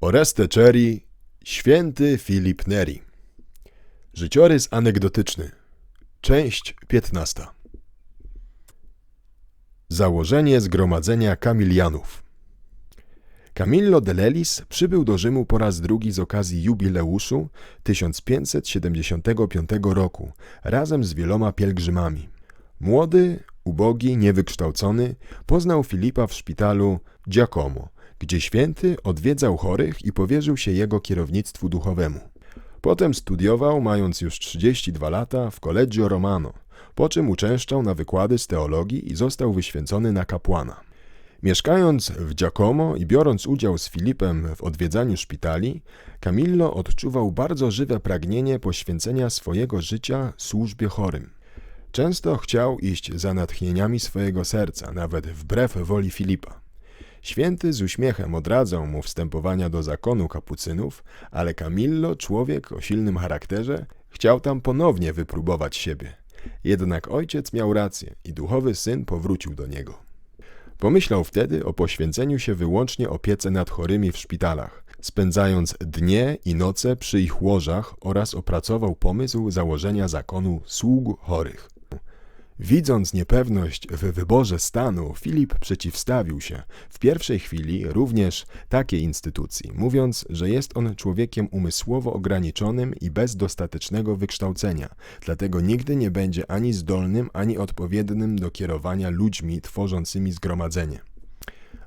Oreste Cherry, święty Filip Neri. Życiorys anegdotyczny. Część 15. Założenie Zgromadzenia Kamilianów. Camillo de Lelis przybył do Rzymu po raz drugi z okazji jubileuszu 1575 roku razem z wieloma pielgrzymami. Młody, ubogi, niewykształcony poznał Filipa w szpitalu Giacomo, gdzie święty odwiedzał chorych i powierzył się jego kierownictwu duchowemu. Potem studiował, mając już 32 lata, w Collegio Romano, po czym uczęszczał na wykłady z teologii i został wyświęcony na kapłana. Mieszkając w Giacomo i biorąc udział z Filipem w odwiedzaniu szpitali, Camillo odczuwał bardzo żywe pragnienie poświęcenia swojego życia służbie chorym. Często chciał iść za natchnieniami swojego serca, nawet wbrew woli Filipa. Święty z uśmiechem odradzał mu wstępowania do zakonu kapucynów, ale Camillo, człowiek o silnym charakterze, chciał tam ponownie wypróbować siebie. Jednak ojciec miał rację i duchowy syn powrócił do niego. Pomyślał wtedy o poświęceniu się wyłącznie opiece nad chorymi w szpitalach, spędzając dnie i noce przy ich łożach oraz opracował pomysł założenia zakonu sług chorych. Widząc niepewność w wyborze stanu, Filip przeciwstawił się. W pierwszej chwili również takiej instytucji, mówiąc, że jest on człowiekiem umysłowo ograniczonym i bez dostatecznego wykształcenia, dlatego nigdy nie będzie ani zdolnym, ani odpowiednim do kierowania ludźmi tworzącymi zgromadzenie.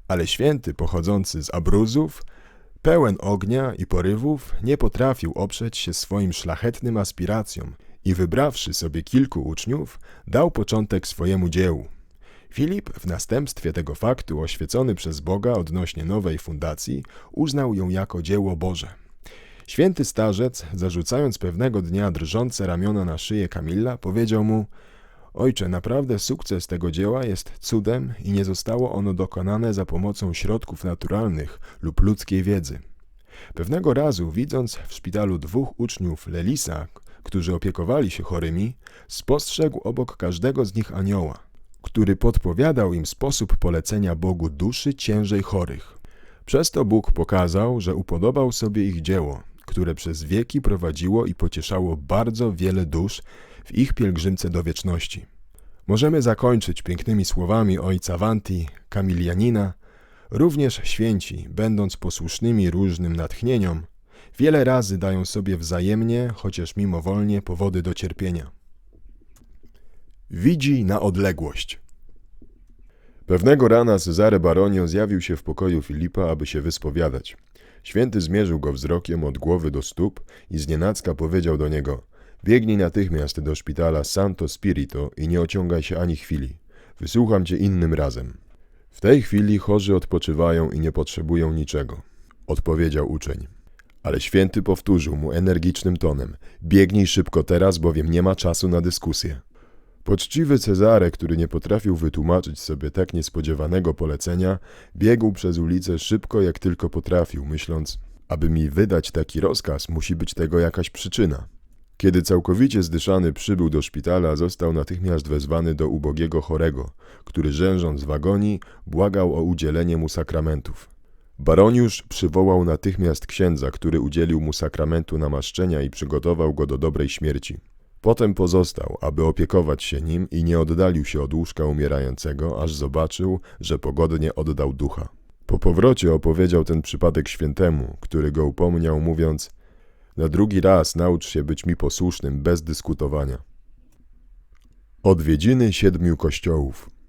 Ale święty pochodzący z Abruzów, pełen ognia i porywów, nie potrafił oprzeć się swoim szlachetnym aspiracjom i wybrawszy sobie kilku uczniów, dał początek swojemu dziełu. Filip, w następstwie tego faktu oświecony przez Boga odnośnie nowej fundacji, uznał ją jako dzieło Boże. Święty starzec, zarzucając pewnego dnia drżące ramiona na szyję Kamilla, powiedział mu: Ojcze, naprawdę sukces tego dzieła jest cudem i nie zostało ono dokonane za pomocą środków naturalnych lub ludzkiej wiedzy. Pewnego razu, widząc w szpitalu dwóch uczniów Lelisa, którzy opiekowali się chorymi, spostrzegł obok każdego z nich anioła, który podpowiadał im sposób polecenia Bogu duszy ciężej chorych. Przez to Bóg pokazał, że upodobał sobie ich dzieło, które przez wieki prowadziło i pocieszało bardzo wiele dusz w ich pielgrzymce do wieczności. Możemy zakończyć pięknymi słowami ojca Wanti, Kamilianina, również święci, będąc posłusznymi różnym natchnieniom, wiele razy dają sobie wzajemnie, chociaż mimowolnie, powody do cierpienia. Widzi na odległość. Pewnego rana Cezary Baronio zjawił się w pokoju Filipa, aby się wyspowiadać. Święty zmierzył go wzrokiem od głowy do stóp i znienacka powiedział do niego: Biegnij natychmiast do szpitala Santo Spirito i nie ociągaj się ani chwili. Wysłucham cię innym razem. W tej chwili chorzy odpoczywają i nie potrzebują niczego, odpowiedział uczeń. Ale święty powtórzył mu energicznym tonem: Biegnij szybko teraz, bowiem nie ma czasu na dyskusję. Poczciwy Cezare, który nie potrafił wytłumaczyć sobie tak niespodziewanego polecenia, biegł przez ulicę szybko jak tylko potrafił, myśląc: Aby mi wydać taki rozkaz, musi być tego jakaś przyczyna. Kiedy całkowicie zdyszany przybył do szpitala, został natychmiast wezwany do ubogiego chorego, który rzężąc w agonii, błagał o udzielenie mu sakramentów. Baroniusz przywołał natychmiast księdza, który udzielił mu sakramentu namaszczenia i przygotował go do dobrej śmierci. Potem pozostał, aby opiekować się nim i nie oddalił się od łóżka umierającego, aż zobaczył, że pogodnie oddał ducha. Po powrocie opowiedział ten przypadek świętemu, który go upomniał, mówiąc: Na drugi raz naucz się być mi posłusznym bez dyskutowania. Odwiedziny siedmiu kościołów.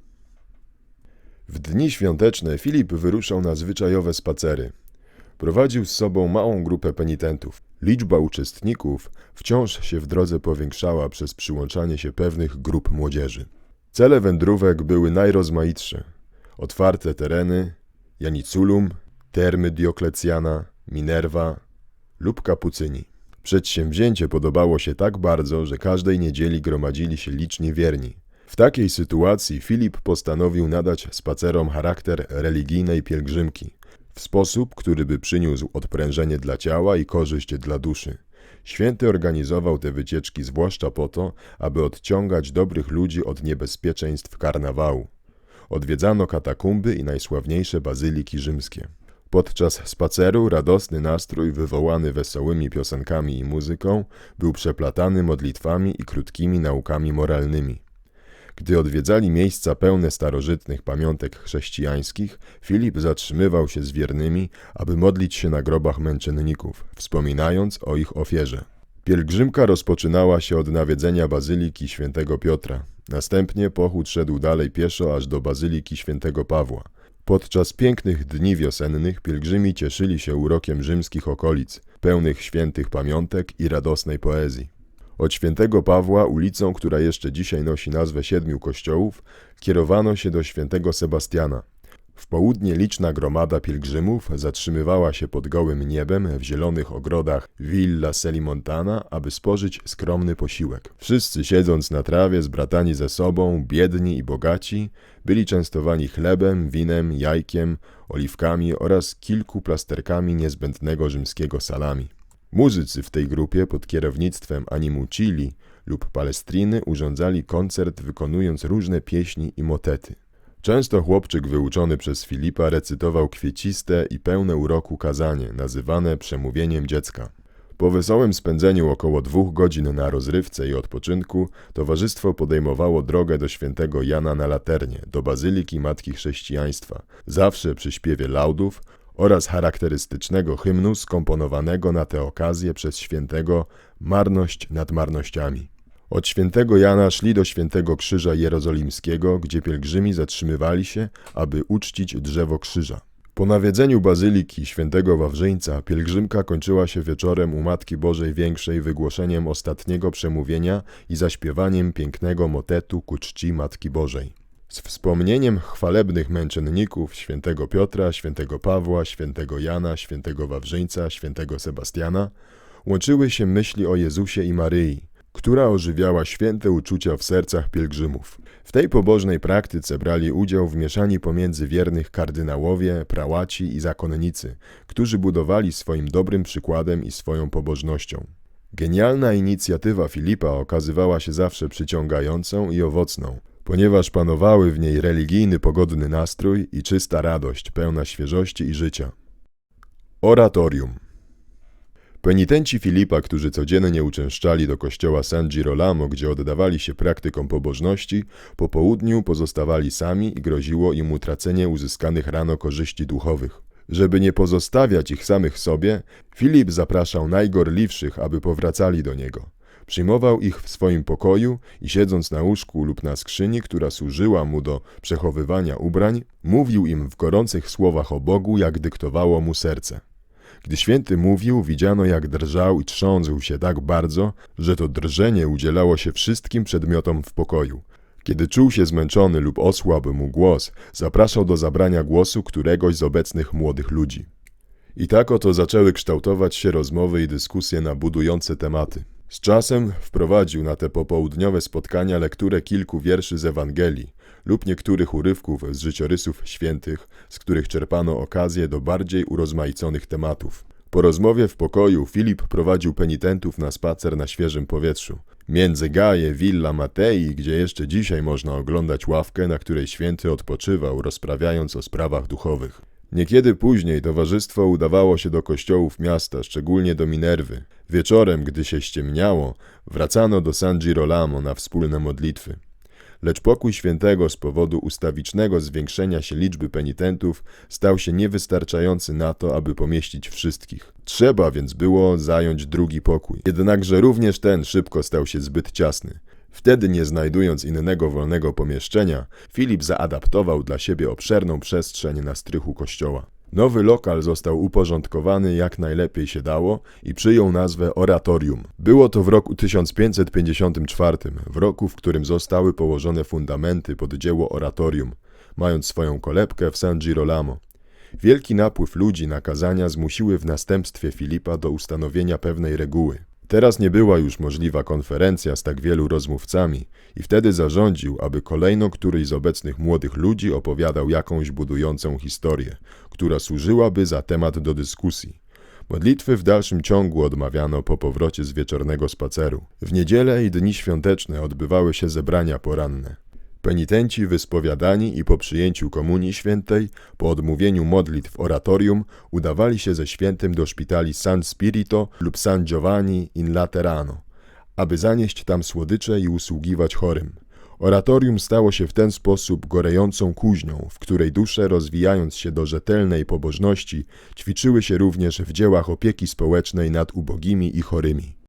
W dni świąteczne Filip wyruszał na zwyczajowe spacery. Prowadził z sobą małą grupę penitentów. Liczba uczestników wciąż się w drodze powiększała przez przyłączanie się pewnych grup młodzieży. Cele wędrówek były najrozmaitsze. Otwarte tereny, Janiculum, termy Dioklecjana, Minerva lub Kapucyni. Przedsięwzięcie podobało się tak bardzo, że każdej niedzieli gromadzili się liczni wierni. W takiej sytuacji Filip postanowił nadać spacerom charakter religijnej pielgrzymki, w sposób, który by przyniósł odprężenie dla ciała i korzyść dla duszy. Święty organizował te wycieczki zwłaszcza po to, aby odciągać dobrych ludzi od niebezpieczeństw karnawału. Odwiedzano katakumby i najsławniejsze bazyliki rzymskie. Podczas spaceru radosny nastrój wywołany wesołymi piosenkami i muzyką był przeplatany modlitwami i krótkimi naukami moralnymi. Gdy odwiedzali miejsca pełne starożytnych pamiątek chrześcijańskich, Filip zatrzymywał się z wiernymi, aby modlić się na grobach męczenników, wspominając o ich ofierze. Pielgrzymka rozpoczynała się od nawiedzenia bazyliki świętego Piotra. Następnie pochód szedł dalej pieszo aż do bazyliki świętego Pawła. Podczas pięknych dni wiosennych pielgrzymi cieszyli się urokiem rzymskich okolic, pełnych świętych pamiątek i radosnej poezji. Od świętego Pawła ulicą, która jeszcze dzisiaj nosi nazwę siedmiu kościołów, kierowano się do świętego Sebastiana. W południe liczna gromada pielgrzymów zatrzymywała się pod gołym niebem w zielonych ogrodach Villa Selimontana, aby spożyć skromny posiłek. Wszyscy siedząc na trawie, zbratani ze sobą, biedni i bogaci, byli częstowani chlebem, winem, jajkiem, oliwkami oraz kilku plasterkami niezbędnego rzymskiego salami. Muzycy w tej grupie pod kierownictwem Animucili lub Palestriny urządzali koncert wykonując różne pieśni i motety. Często chłopczyk wyuczony przez Filipa recytował kwieciste i pełne uroku kazanie, nazywane przemówieniem dziecka. Po wesołym spędzeniu około dwóch godzin na rozrywce i odpoczynku, towarzystwo podejmowało drogę do świętego Jana na Laternie, do Bazyliki Matki Chrześcijaństwa, zawsze przy śpiewie laudów oraz charakterystycznego hymnu skomponowanego na tę okazję przez świętego Marność nad marnościami. Od świętego Jana szli do świętego Krzyża Jerozolimskiego, gdzie pielgrzymi zatrzymywali się, aby uczcić drzewo krzyża. Po nawiedzeniu bazyliki świętego Wawrzyńca pielgrzymka kończyła się wieczorem u Matki Bożej Większej wygłoszeniem ostatniego przemówienia i zaśpiewaniem pięknego motetu ku czci Matki Bożej. Z wspomnieniem chwalebnych męczenników świętego Piotra, świętego Pawła, świętego Jana, świętego Wawrzyńca, świętego Sebastiana łączyły się myśli o Jezusie i Maryi, która ożywiała święte uczucia w sercach pielgrzymów. W tej pobożnej praktyce brali udział wmieszani pomiędzy wiernych kardynałowie, prałaci i zakonnicy, którzy budowali swoim dobrym przykładem i swoją pobożnością. Genialna inicjatywa Filipa okazywała się zawsze przyciągającą i owocną, ponieważ panowały w niej religijny, pogodny nastrój i czysta radość, pełna świeżości i życia. Oratorium Penitenci Filipa, którzy codziennie uczęszczali do kościoła San Girolamo, gdzie oddawali się praktykom pobożności, po południu pozostawali sami i groziło im utracenie uzyskanych rano korzyści duchowych. Żeby nie pozostawiać ich samych sobie, Filip zapraszał najgorliwszych, aby powracali do niego. Przyjmował ich w swoim pokoju i siedząc na łóżku lub na skrzyni, która służyła mu do przechowywania ubrań, mówił im w gorących słowach o Bogu, jak dyktowało mu serce. Gdy święty mówił, widziano jak drżał i trząsł się tak bardzo, że to drżenie udzielało się wszystkim przedmiotom w pokoju. Kiedy czuł się zmęczony lub osłabł mu głos, zapraszał do zabrania głosu któregoś z obecnych młodych ludzi. I tak oto zaczęły kształtować się rozmowy i dyskusje na budujące tematy. Z czasem wprowadził na te popołudniowe spotkania lekturę kilku wierszy z Ewangelii lub niektórych urywków z życiorysów świętych, z których czerpano okazję do bardziej urozmaiconych tematów. Po rozmowie w pokoju Filip prowadził penitentów na spacer na świeżym powietrzu. Między Gaje, Villa Matei, gdzie jeszcze dzisiaj można oglądać ławkę, na której święty odpoczywał, rozprawiając o sprawach duchowych. Niekiedy później towarzystwo udawało się do kościołów miasta, szczególnie do Minerwy. Wieczorem, gdy się ściemniało, wracano do San Girolamo na wspólne modlitwy. Lecz pokój świętego z powodu ustawicznego zwiększenia się liczby penitentów stał się niewystarczający na to, aby pomieścić wszystkich. Trzeba więc było zająć drugi pokój. Jednakże również ten szybko stał się zbyt ciasny. Wtedy, nie znajdując innego wolnego pomieszczenia, Filip zaadaptował dla siebie obszerną przestrzeń na strychu kościoła. Nowy lokal został uporządkowany jak najlepiej się dało i przyjął nazwę Oratorium. Było to w roku 1554, w roku, w którym zostały położone fundamenty pod dzieło Oratorium, mając swoją kolebkę w San Girolamo. Wielki napływ ludzi na kazania zmusiły w następstwie Filipa do ustanowienia pewnej reguły. Teraz nie była już możliwa konferencja z tak wielu rozmówcami i wtedy zarządził, aby kolejno któryś z obecnych młodych ludzi opowiadał jakąś budującą historię, która służyłaby za temat do dyskusji. Modlitwy w dalszym ciągu odmawiano po powrocie z wieczornego spaceru. W niedzielę i dni świąteczne odbywały się zebrania poranne. Penitenci wyspowiadani i po przyjęciu Komunii Świętej, po odmówieniu modlitw oratorium, udawali się ze świętym do szpitali San Spirito lub San Giovanni in Laterano, aby zanieść tam słodycze i usługiwać chorym. Oratorium stało się w ten sposób gorejącą kuźnią, w której dusze, rozwijając się do rzetelnej pobożności, ćwiczyły się również w dziełach opieki społecznej nad ubogimi i chorymi.